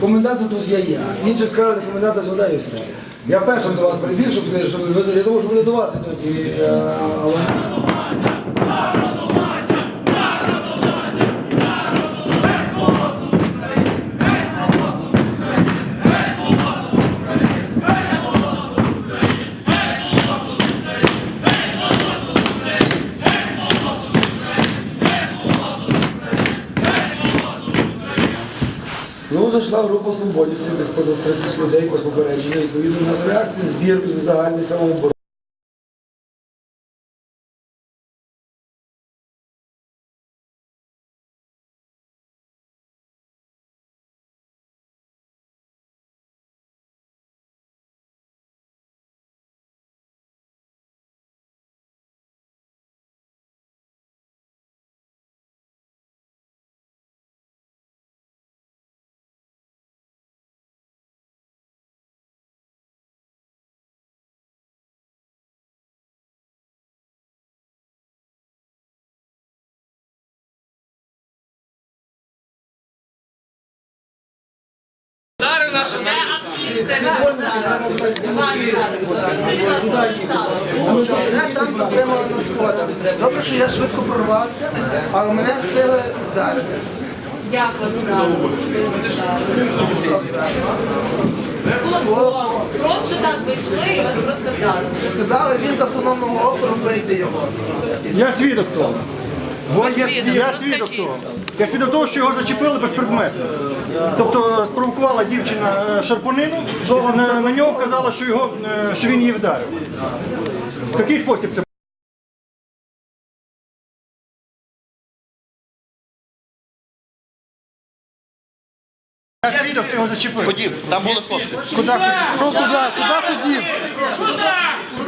комендантом тут є я. Інші сказали, коменданта сюди і все. Я першим до вас прибіг, щоб, щоб ви я думав, що вони до вас йдуть. І, е, але... Зайшла група свободівців, десь понад 30 людей, по попередженню. Відповідно, у нас реакція, збір загальний самооборони. Там затримали на сходах. Добре, що я швидко прорвався, але мене встигли вдарити. Як вас просто так ви йшли і вас просто вдарили. Сказали, він з автономного опору прийде його. Я свідок того. Ви Я, свідок, я свідок того. Я свідок того, що його зачепили безпредметно. Тобто спровокувала дівчина е, шарпанину, на, на нього вказала, що, його, е, що він її вдарив. В такий спосіб це. Я свідок, ти його зачепив. Ходім, там були хлопці. Куди? Що туди? Куди ходів?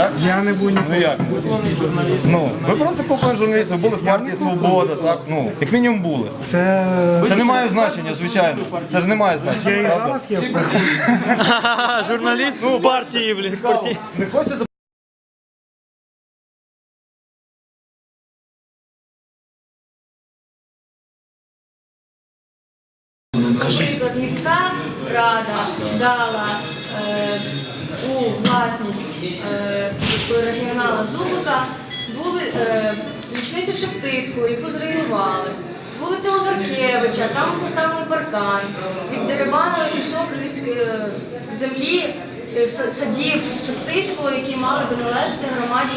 Так? Я не буду ну, як? Ну, ви просто копаємо журналістів, ви були в партії Свобода, так? Ну, як мінімум були. Це Це не має значення, звичайно. Це ж не має значення. Правда? Журналіст ну, партії, блін. партії. Не хочеться Наприклад, міська рада дала е, у власність е, регіонала Зубика були е, лічницю Шептицьку, яку зруйнували. Вулиця Озаркевича, там поставили паркан, віддерибанили кусок людської е, землі е, садів Шептицького, які мали би належати громаді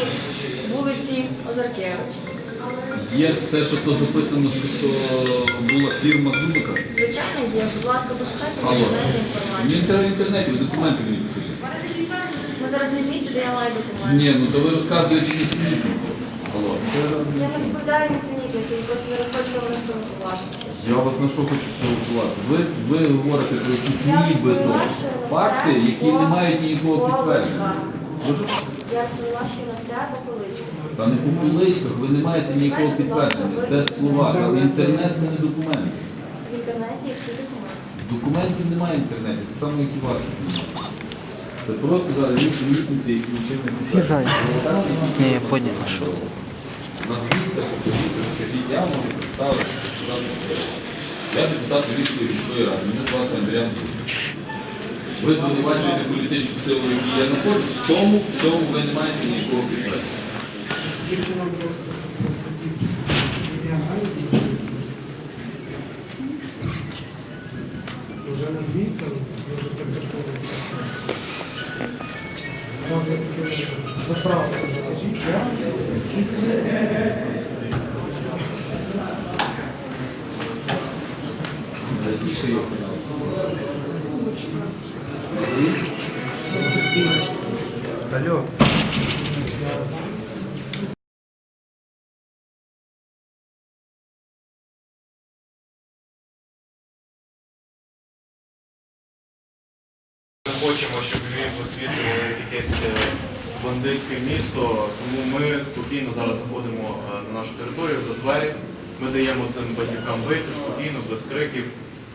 вулиці Озаркевича. Є все, що то записано, що то була фірма Зубика. Звичайно, є. Будь ласка, пошукайте в інтернеті інформацію. треба в інтернеті, ви документи зараз не в місці, де я маю документи. Ні, ну то ви розказуєте чи. Алло. Я не розповідаю несенітниці, я просто не розхочу вам розповідати. Я вас на що хочу спровокувати. Ви, ви говорите про якісь нібито розповіла, що факти, все які не мають ніякого підтвердження. Я розповіла, що на все по поличках. та не по поличках, ви не маєте ніякого підтвердження. Це слова, але інтернет це не документ. В інтернеті є всі документи. Документів немає в інтернеті, так само, як і у вас. Це просто зараз лісниці, які нічим не підтверджують. Ні, я поняв, а що це? Назвіть це, покажіть, розкажіть, я можу представити. Я депутат Львівської міської ради, мене звати Андріан. Ви звинувачуєте політичну силу, яку я знаходжусь, в тому, в чому ви не маєте ніякого підтвердження. Скажіть, я? Тише. Алло. Хочемо, щоб Львів освітлював якесь е, бандитське місто, тому ми спокійно зараз заходимо е, на нашу територію за двері. Ми даємо цим бандюкам вийти спокійно, без криків.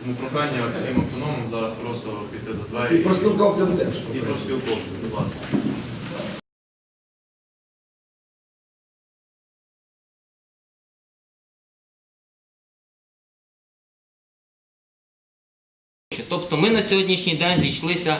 Тому прохання всім автономам зараз просто піти за двері. І проспілковцям теж. І проспілковцям, будь ласка. Тобто ми на сьогоднішній день зійшлися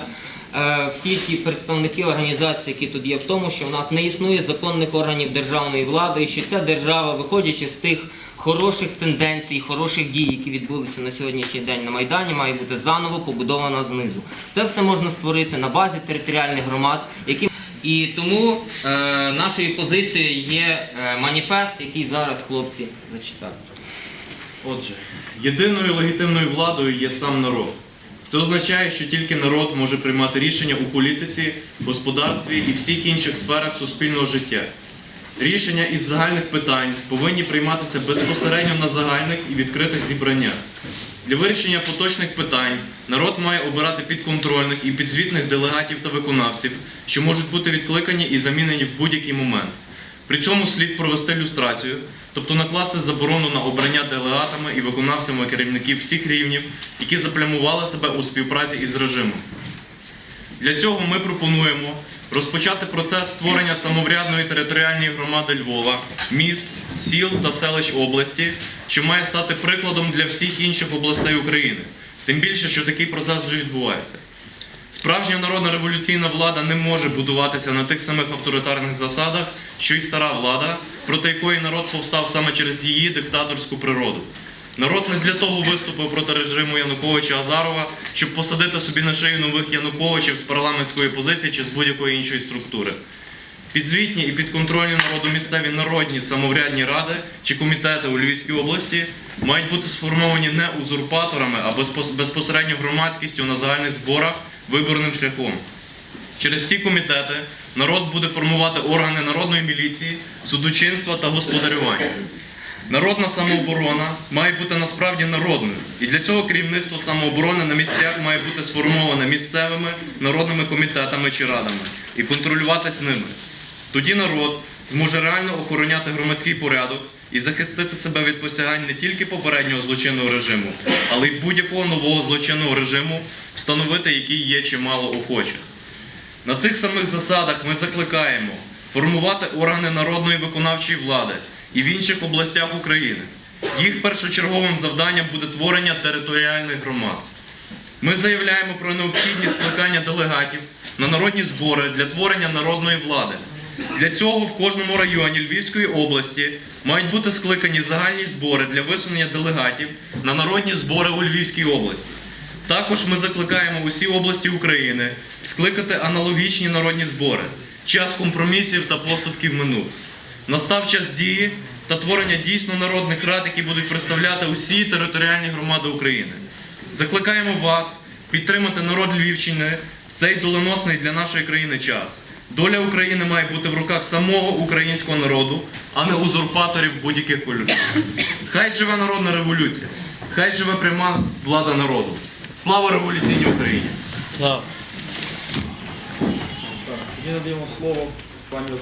е, всі ті представники організацій, які тут є, в тому, що в нас не існує законних органів державної влади, і що ця держава, виходячи з тих хороших тенденцій, хороших дій, які відбулися на сьогоднішній день на Майдані, має бути заново побудована знизу. Це все можна створити на базі територіальних громад, які і тому е, нашою позицією є е, маніфест, який зараз хлопці зачитають. Отже, єдиною легітимною владою є сам народ. Це означає, що тільки народ може приймати рішення у політиці, господарстві і всіх інших сферах суспільного життя. Рішення із загальних питань повинні прийматися безпосередньо на загальних і відкритих зібраннях. Для вирішення поточних питань народ має обирати підконтрольних і підзвітних делегатів та виконавців, що можуть бути відкликані і замінені в будь-який момент. При цьому слід провести люстрацію, тобто накласти заборону на обрання делегатами і виконавцями керівників всіх рівнів, які заплямували себе у співпраці із режимом. Для цього ми пропонуємо розпочати процес створення самоврядної територіальної громади Львова, міст, сіл та селищ області, що має стати прикладом для всіх інших областей України. Тим більше, що такий процес вже відбувається. Справжня народна революційна влада не може будуватися на тих самих авторитарних засадах, що й стара влада, проти якої народ повстав саме через її диктаторську природу. Народ не для того виступив проти режиму Януковича Азарова, щоб посадити собі на шию нових Януковичів з парламентської позиції чи з будь-якої іншої структури. Підзвітні і підконтрольні народу місцеві народні самоврядні ради чи комітети у Львівській області мають бути сформовані не узурпаторами, а безпосередньо громадськістю на загальних зборах виборним шляхом. Через ці комітети народ буде формувати органи народної міліції, судочинства та господарювання. Народна самооборона має бути насправді народною, і для цього керівництво самооборони на місцях має бути сформоване місцевими народними комітетами чи радами і контролюватись ними. Тоді народ зможе реально охороняти громадський порядок і захистити себе від посягань не тільки попереднього злочинного режиму, але й будь-якого нового злочинного режиму, встановити який є чимало охочих. На цих самих засадах ми закликаємо формувати органи народної виконавчої влади і в інших областях України. Їх першочерговим завданням буде творення територіальних громад. Ми заявляємо про необхідність скликання делегатів на народні збори для творення народної влади. Для цього в кожному районі Львівської області мають бути скликані загальні збори для висунення делегатів на народні збори у Львівській області. Також ми закликаємо усі області України скликати аналогічні народні збори. Час компромісів та поступків минув. Настав час дії та творення дійсно народних рад, які будуть представляти усі територіальні громади України. Закликаємо вас підтримати народ Львівщини в цей доленосний для нашої країни час. Доля України має бути в руках самого українського народу, а не узурпаторів будь-яких кольорів. Хай живе народна революція, хай живе пряма влада народу. Слава революційній Україні! Слава. Тоді надаємо слово пані